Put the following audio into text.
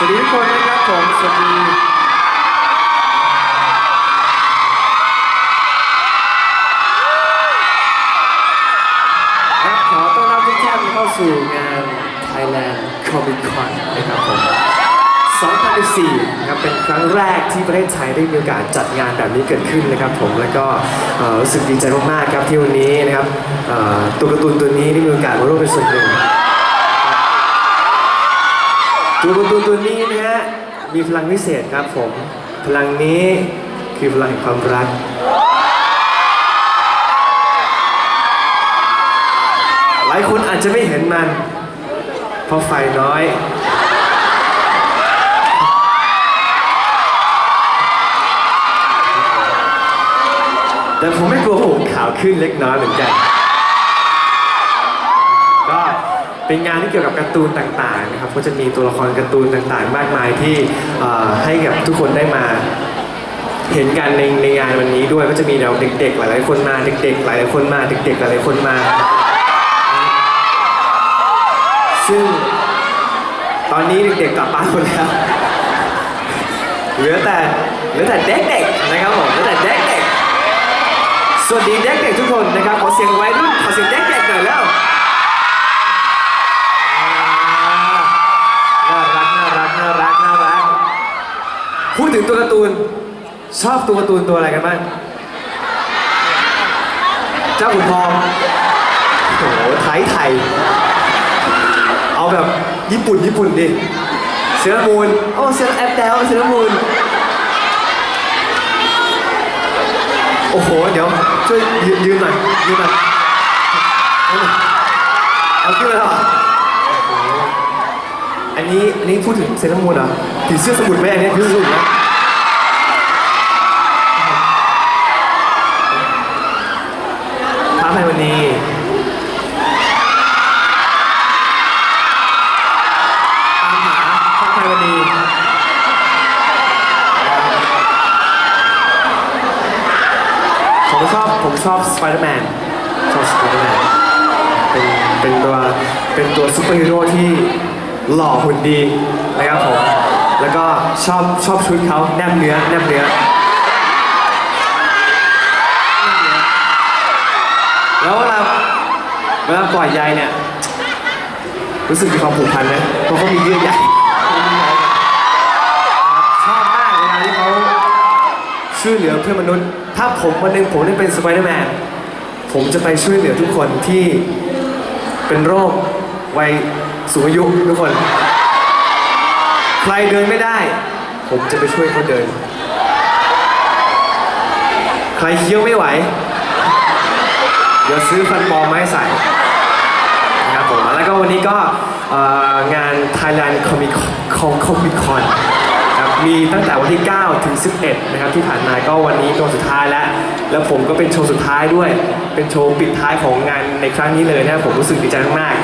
วัสดีทุกคนนะครับผมสวัสดีครับขอต้อนรับทุกท่านเข้าสู่งาน Thailand Comic Con นะครับผม2014นะครับเป็นครั้งแรกที่ประเทศไทยได้มีโอกาสจัดงานแบบนี้เกิดขึ้นนะครับผมแล้วก็เอ่อรู้สึกดีใจมากๆครับที่วันนี้นะครับเอ่อตัวการ์ตูนตัวนี้ได้มีโอกาสมาร่วมเป็นส่วนหนึ่ง ตัวการ์ตูนตัวนี้นะฮะมีพลังพิเศษครับผม พลังนี้คือพลังแห่งความรัก หลายคนอาจจะไม่เห็นมัน เพราะไฟน้อย แต่ผมไม่กลัวผมขาวขึ้นเล็กน้อยเหมือนกัน เป็นงานที่เกี่ยวกับการ์ตูนต่างๆนะครับก็จะมีตัวละครการ์ตูนต่างๆ มากมายที่เอ่อให้กับทุกคนได้มา เห็นกันในในงานวันนี้ด้วยก็จะมีเดี๋ยวเด็กๆ หลายๆคนมาเด็กๆ หลายๆคนมาเด็กๆ หลายๆคนมา ซึ่งตอนนี้เด็กๆกลับบ้านหมดแล้วเหลือแต่เหลือแต่เด็กๆนะครับผมเหลือแต่เด็กๆสวัสดีเด็กๆทุกคนนะครับขอเสียงไวัยรุ่นขอเสีย ดถึงตัวการ์ตูน ชอบตัวการ์ตูนตัวอะไรกันบ้างเจ้าขุนทองโอ้โหไทยไทย เอาแบบญี่ปุ่นญี่ปุ่นดิ เสือมูนโอ้เสือแอปแดลเสือมูนโอ้โห เดี๋ยว ช่วยยืนหน่อยยืนหน่อยเอาขึ้นมาแล้วเหรออันนี้อันนี้พูดถึงเซรามูนเหรอผีเสื้อสมุนไหมอันนี้ผีเสื้อสมุนไหมพระ ชอบผมชอบสไปเดอร์แมนชอบสไปเดอร์แมนเป็นเป็นตัวเป็นตัวซูเปอร์ฮีโร่ที่หล่อหุ่นดีนะครับผมแล้วก็ชอบชอบชุดเขาแนบเนื้อแนบเนื้อ แล้วเวลาเวลาปล่อยใยเนี่ย รู้สึกมีความผูกพันไหมเพราะเขามีเยื่อใย ช่วยเหลือเพื่อนมนุษย์ ถ้าผมวันหนึ่งผมได้เป็นสไปเดอร์แมนผมจะไปช่วยเหลือทุกคนที่เป็นโรควัยสูงอายุทุกคน ใครเดินไม่ได้ ผมจะไปช่วยเขาเดิน ใครเคี้ยวไม่ไหว เดี๋ยวซื้อฟันปลอมมาให้ใส่นะครับผมแล้วก็วันนี้ก็งาน Thailand Comic Con Comic Con ครับ มีตั้งแต่วันที่ 9 ถึง 11 นะครับที่ผ่านมาก็วันนี้ตัวสุดท้ายแล้ว แล้วผมก็เป็นโชว์สุดท้ายด้วย เป็นโชว์ปิดท้ายของงานในครั้งนี้เลยนะครับผมรู้สึกดีใจมาก